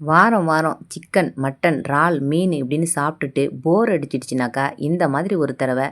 வாரம் வாரம் chicken mutton இறால் மீன் இப்படின்னு சாப்பிட்டுட்டு போர் அடிச்சிடுச்சுனாக்கா இந்த மாதிரி ஒரு தடவை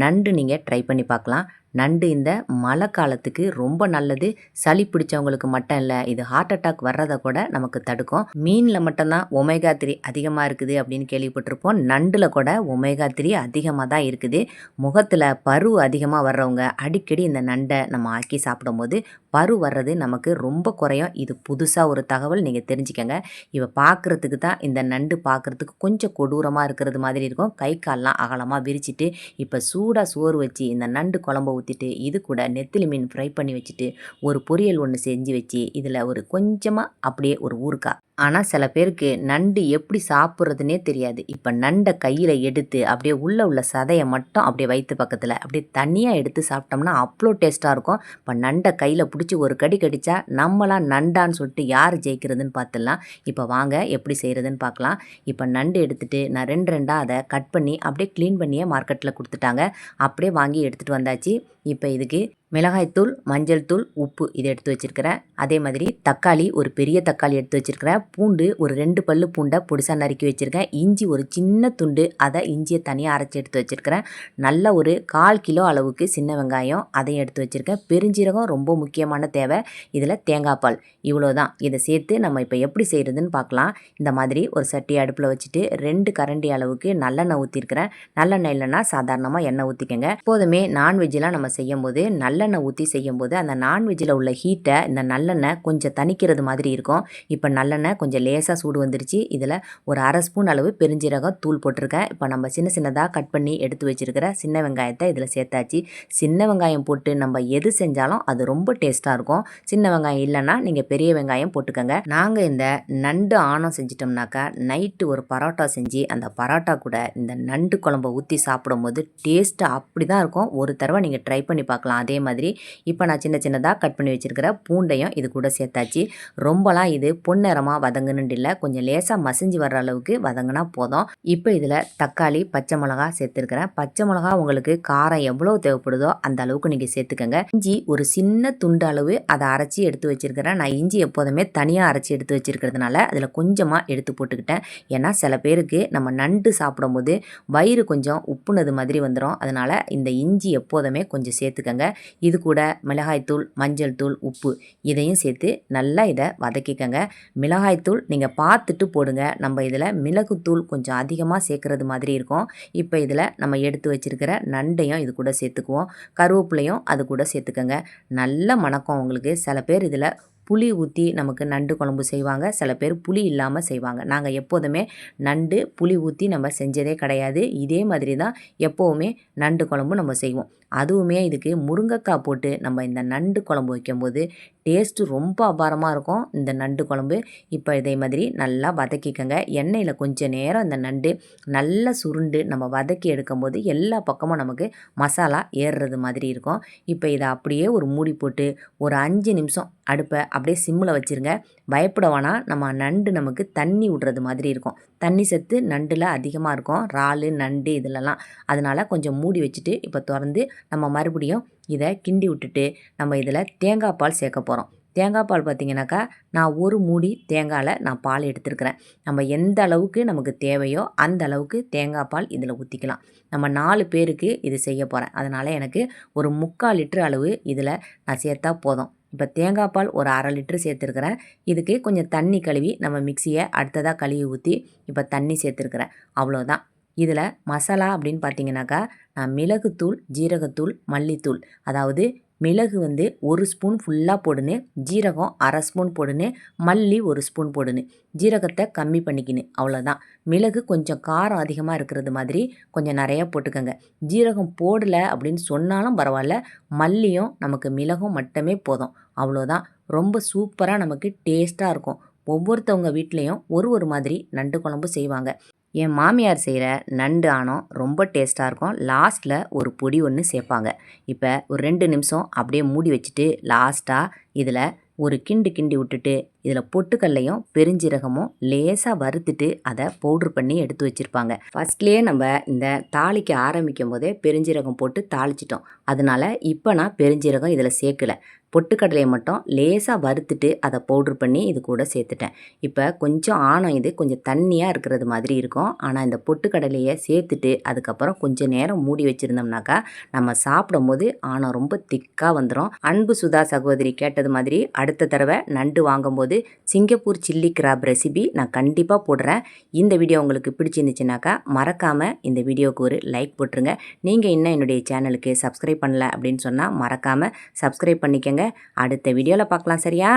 நண்டு நீங்கள் ட்ரை பண்ணி பார்க்கலாம். நண்டு இந்த மழை காலத்துக்கு ரொம்ப நல்லது. சளி பிடிச்சவங்களுக்கு மட்டும் இல்லை இது ஹார்ட் அட்டாக் வர்றதை கூட நமக்கு தடுக்கும். மீனில் மட்டும்தான் ஒமேகா த்ரீ அதிகமாக இருக்குது அப்படின்னு கேள்விப்பட்டிருப்போம். நண்டில் கூட ஒமேகா த்ரீ அதிகமாக தான் இருக்குது. முகத்தில் பரு அதிகமாக வர்றவங்க அடிக்கடி இந்த நண்டை நம்ம ஆக்கி சாப்பிடும்போது பரு வர்றது நமக்கு ரொம்ப குறையும். இது புதுசாக ஒரு தகவல் நீங்கள் தெரிஞ்சுக்கங்க. இவ பார்க்குறதுக்கு தான் இந்த நண்டு பார்க்குறதுக்கு கொஞ்சம் கொடூரமாக இருக்கிறது மாதிரி இருக்கும். கை கால்லாம் அகலமாக விரிச்சிட்டு இப்போ சூடாக சோறு வச்சு இந்த நண்டு குழம்பு ஊற்றிட்டு இது கூட நெத்திலி மீன் ஃப்ரை பண்ணி வச்சுட்டு ஒரு பொரியல் ஒன்று செஞ்சு வச்சு இதில் ஒரு கொஞ்சமாக அப்படியே ஒரு ஊறுகாய். ஆனால் சில பேருக்கு நண்டு எப்படி சாப்பிட்றதுனே தெரியாது. இப்போ நண்டை கையில் எடுத்து அப்படியே உள்ளே உள்ள சதையை மட்டும் அப்படியே வயிற்று பக்கத்தில் அப்படியே தனியாக எடுத்து சாப்பிட்டோம்னா அவ்வளோ டேஸ்ட்டாக இருக்கும். இப்போ நண்டை கையில் பிடிச்சி ஒரு கடி கடித்தா நம்மளாம் நண்டான்னு சொல்லிட்டு யார் ஜெயிக்கிறதுன்னு பார்த்துடலாம் இப்போ வாங்க எப்படி செய்கிறதுன்னு பார்க்கலாம் இப்போ நண்டு எடுத்துகிட்டு நான் ரெண்டு ரெண்டாக அதை கட் பண்ணி அப்படியே க்ளீன் பண்ணியே மார்க்கெட்டில் கொடுத்துட்டாங்க. அப்படியே வாங்கி எடுத்துகிட்டு வந்தாச்சு. இப்போ இதுக்கு மிளகாய்த்தூள் மஞ்சள் தூள் உப்பு இதை எடுத்து வச்சுருக்கிறேன் அதே மாதிரி தக்காளி ஒரு பெரிய தக்காளி எடுத்து வச்சுருக்கிறேன் பூண்டு ஒரு ரெண்டு பல்லு பூண்டை பொடிசாக நறுக்கி வச்சுருக்கேன் இஞ்சி ஒரு சின்ன துண்டு அதை இஞ்சியை தனியாக அரைச்சி எடுத்து வச்சுருக்கிறேன் நல்ல ஒரு கால் கிலோ அளவுக்கு சின்ன வெங்காயம் அதையும் எடுத்து வச்சுருக்கேன் பெருஞ்சீரகம் ரொம்ப முக்கியமான தேவை. இதில் தேங்காய் பால் இவ்வளோ தான் இதை சேர்த்து நம்ம இப்போ எப்படி செய்கிறதுன்னு பார்க்கலாம். இந்த மாதிரி ஒரு சட்டி அடுப்பில் வச்சுட்டு ரெண்டு கரண்டி அளவுக்கு நல்லெண்ணெய் ஊற்றிருக்கிறேன் நல்லெண்ணெய் இல்லைன்னா சாதாரணமாக எண்ணெய் ஊற்றிக்கங்க எப்போதுமே நான்வெஜ்ஜெலாம் நம்ம செய்யும்போது போது நல்லெண்ணெய் ஊற்றி செய்யும்போது அந்த நான்வெஜ்ஜில் உள்ள ஹீட்டை இந்த நல்லெண்ணெய் கொஞ்சம் தணிக்கிறது மாதிரி இருக்கும். இப்போ நல்லெண்ணெய் கொஞ்சம் லேசாக சூடு வந்துருச்சு. இதில் ஒரு அரை ஸ்பூன் அளவு பெருஞ்சீரகம் தூள் போட்டிருக்கேன். இப்போ நம்ம சின்ன சின்னதாக கட் பண்ணி எடுத்து வச்சுருக்கிற சின்ன வெங்காயத்தை இதில் சேர்த்தாச்சு. சின்ன வெங்காயம் போட்டு நம்ம எது செஞ்சாலும் அது ரொம்ப டேஸ்ட்டாக இருக்கும். சின்ன வெங்காயம் இல்லைன்னா நீங்கள் பெரிய வெங்காயம் போட்டுக்கோங்க. நாங்கள் இந்த நண்டு ஆணம் செஞ்சிட்டோம்னாக்கா நைட்டு ஒரு பரோட்டா செஞ்சு அந்த பரோட்டா கூட இந்த நண்டு குழம்பை ஊற்றி சாப்பிடும்போது டேஸ்ட்டு அப்படி தான் இருக்கும். ஒரு தடவை நீங்கள் ட்ரை பண்ணி பார்க்கலாம். அதே மாதிரி இப்போ நான் சின்ன சின்னதாக கட் பண்ணி வச்சுருக்கிற பூண்டையும் இது கூட சேர்த்தாச்சு. ரொம்பலாம் இது பொன்னிறமாக வதங்கணுன்னு இல்லை. கொஞ்சம் லேசாக மசிஞ்சு வர்ற அளவுக்கு வதங்கினா போதும். இப்போ இதில் தக்காளி பச்சை மிளகா சேர்த்துருக்கிறேன். பச்சை மிளகா உங்களுக்கு காரம் எவ்வளோ தேவைப்படுதோ அந்த அளவுக்கு நீங்கள் சேர்த்துக்கோங்க. இஞ்சி ஒரு சின்ன துண்டு அளவு அதை அரைச்சி எடுத்து வச்சுருக்கிறேன். நான் இஞ்சி எப்போதுமே தனியாக அரைச்சி எடுத்து வச்சுருக்கிறதுனால அதில் கொஞ்சமாக எடுத்து போட்டுக்கிட்டேன். ஏன்னா சில பேருக்கு நம்ம நண்டு சாப்பிடும்போது வயிறு கொஞ்சம் உப்புனது மாதிரி வந்துடும் அதனால் இந்த இஞ்சி எப்போதுமே கொஞ்சம் சேர்த்துக்கங்க. இது கூட மிளகாய்த்தூள் மஞ்சள் தூள் உப்பு இதையும் சேர்த்து நல்லா இதை வதக்கிக்கங்க. மிளகாய்த்தூள் நீங்கள் பார்த்துட்டு போடுங்க. நம்ம இதில் மிளகுத்தூள் கொஞ்சம் அதிகமாக சேர்க்குறது மாதிரி இருக்கும். இப்போ இதில் நம்ம எடுத்து வச்சுருக்கிற நண்டையும் இது கூட சேர்த்துக்குவோம். கருவேப்பிலையும் அது கூட சேர்த்துக்கங்க. நல்ல மணக்கம் உங்களுக்கு. சில பேர் இதில் புளி ஊற்றி நமக்கு நண்டு குழம்பு செய்வாங்க. சில பேர் புளி இல்லாமல் செய்வாங்க. நாங்கள் எப்போதுமே நண்டு புளி ஊற்றி நம்ம செஞ்சதே கிடையாது. இதே மாதிரி தான் எப்போவுமே நண்டு குழம்பு நம்ம செய்வோம். அதுவுமே இதுக்கு முருங்கைக்காய் போட்டு நம்ம இந்த நண்டு குழம்பு வைக்கும்போது டேஸ்ட்டு ரொம்ப அபாரமாக இருக்கும். இந்த நண்டு குழம்பு. இப்போ இதே மாதிரி நல்லா வதக்கிக்கங்க. எண்ணெயில் கொஞ்சம் நேரம் இந்த நண்டு நல்லா சுருண்டு நம்ம வதக்கி எடுக்கும்போது எல்லா பக்கமும் நமக்கு மசாலா ஏறுறது மாதிரி இருக்கும். இப்போ இதை அப்படியே ஒரு மூடி போட்டு ஒரு அஞ்சு நிமிஷம் அடுப்பை அப்படியே சிம்மில் வச்சுருங்க. பயப்பட வேணாம். நம்ம நண்டு நமக்கு தண்ணி விடுறது மாதிரி இருக்கும். தண்ணி சத்து நண்டில் அதிகமாக இருக்கும். இறால் நண்டு இதிலலாம். அதனால் கொஞ்சம் மூடி வச்சுட்டு இப்போ திறந்து நம்ம மறுபடியும் இதை கிண்டி விட்டுட்டு நம்ம இதில் தேங்காய் பால் சேர்க்க போகிறோம். தேங்காய் பால் பார்த்திங்கனாக்கா நான் ஒரு மூடி தேங்காயில் நான் பால் எடுத்துருக்கிறேன். நம்ம எந்த அளவுக்கு நமக்கு தேவையோ அந்த அளவுக்கு தேங்காய் பால் இதில் ஊற்றிக்கலாம் நம்ம நாலு பேருக்கு இது செய்ய போகிறேன். அதனால் எனக்கு ஒரு முக்கால் லிட்டர் அளவு இதில் நான் சேர்த்தா போதும். இப்போ தேங்காய் பால் ஒரு அரை லிட்ரு சேர்த்துருக்குறேன். இதுக்கு கொஞ்சம் தண்ணி கழுவி நம்ம மிக்சியை அடுத்ததாக கழுவி ஊற்றி இப்போ தண்ணி சேர்த்துருக்குறேன். அவ்வளோதான். இதில் மசாலா அப்படின்னு பார்த்தீங்கன்னாக்கா நான் மிளகுத்தூள் ஜீரகத்தூள் மல்லித்தூள். அதாவது மிளகு வந்து ஒரு ஸ்பூன் ஃபுல்லாக போடுன்னு ஜீரகம் அரை ஸ்பூன் போடுன்னு மல்லி ஒரு ஸ்பூன் போடுன்னு. ஜீரகத்தை கம்மி பண்ணிக்கின்னு அவ்வளோதான் மிளகு கொஞ்சம் காரம் அதிகமாக இருக்கிறது மாதிரி கொஞ்சம் நிறையா போட்டுக்கோங்க. ஜீரகம் போடலை அப்படின்னு சொன்னாலும் பரவாயில்ல மல்லியும் நமக்கு மிளகும் மட்டுமே போதும். அவ்வளோதான் ரொம்ப சூப்பராக நமக்கு டேஸ்ட்டாக இருக்கும். ஒவ்வொருத்தவங்க வீட்லேயும் ஒரு ஒரு மாதிரி நண்டு குழம்பு செய்வாங்க. என் மாமியார் செய்கிற நண்டு ஆணம் ரொம்ப டேஸ்ட்டாக இருக்கும். லாஸ்ட்டில் ஒரு பொடி ஒன்று சேர்ப்பாங்க இப்போ ஒரு ரெண்டு நிமிஷம் அப்படியே மூடி வச்சுட்டு லாஸ்ட்டாக இதில் ஒரு கிண்டு கிண்டி விட்டுட்டு இதில் பொட்டுக்கல்லையும் பெருஞ்சீரகமும் லேசாக வறுத்துட்டு அதை பவுட்ரு பண்ணி எடுத்து வச்சுருப்பாங்க. ஃபஸ்ட்லேயே நம்ம இந்த தாளிக்க ஆரம்பிக்கும் போதே பெருஞ்சீரகம் போட்டு தாளிச்சிட்டோம். அதனால இப்போ நான் பெருஞ்சீரகம் இதில் சேர்க்கல பொட்டுக்கடலையை மட்டும் லேசாக வறுத்துட்டு அதை பவுட்ரு பண்ணி இது கூட சேர்த்துட்டேன். இப்போ கொஞ்சம் ஆணம் இது கொஞ்சம் தண்ணியாக இருக்கிறது மாதிரி இருக்கும். ஆனால் இந்த பொட்டுக்கடலையை சேர்த்துட்டு அதுக்கப்புறம் கொஞ்சம் நேரம் மூடி வச்சுருந்தோம்னாக்கா நம்ம சாப்பிடும் போது ஆணம் ரொம்ப திக்காக வந்துடும் அன்பு சுதா சகோதரி கேட்டது மாதிரி அடுத்த தடவை நண்டு வாங்கும்போது சிங்கப்பூர் சில்லி கிராப் ரெசிபி நான் கண்டிப்பாக போடுறேன். இந்த வீடியோ உங்களுக்கு பிடிச்சிருந்துச்சுனாக்கா மறக்காமல் இந்த வீடியோவுக்கு ஒரு லைக் போட்டுருங்க. நீங்கள் இன்னும் என்னுடைய சேனலுக்கு சப்ஸ்கிரைப் பண்ணல அப்படின்னு சொன்னால் மறக்காமல் சப்ஸ்கிரைப் பண்ணிக்கங்க. அடுத்த வீடியோவில் பார்க்கலாம் சரியா?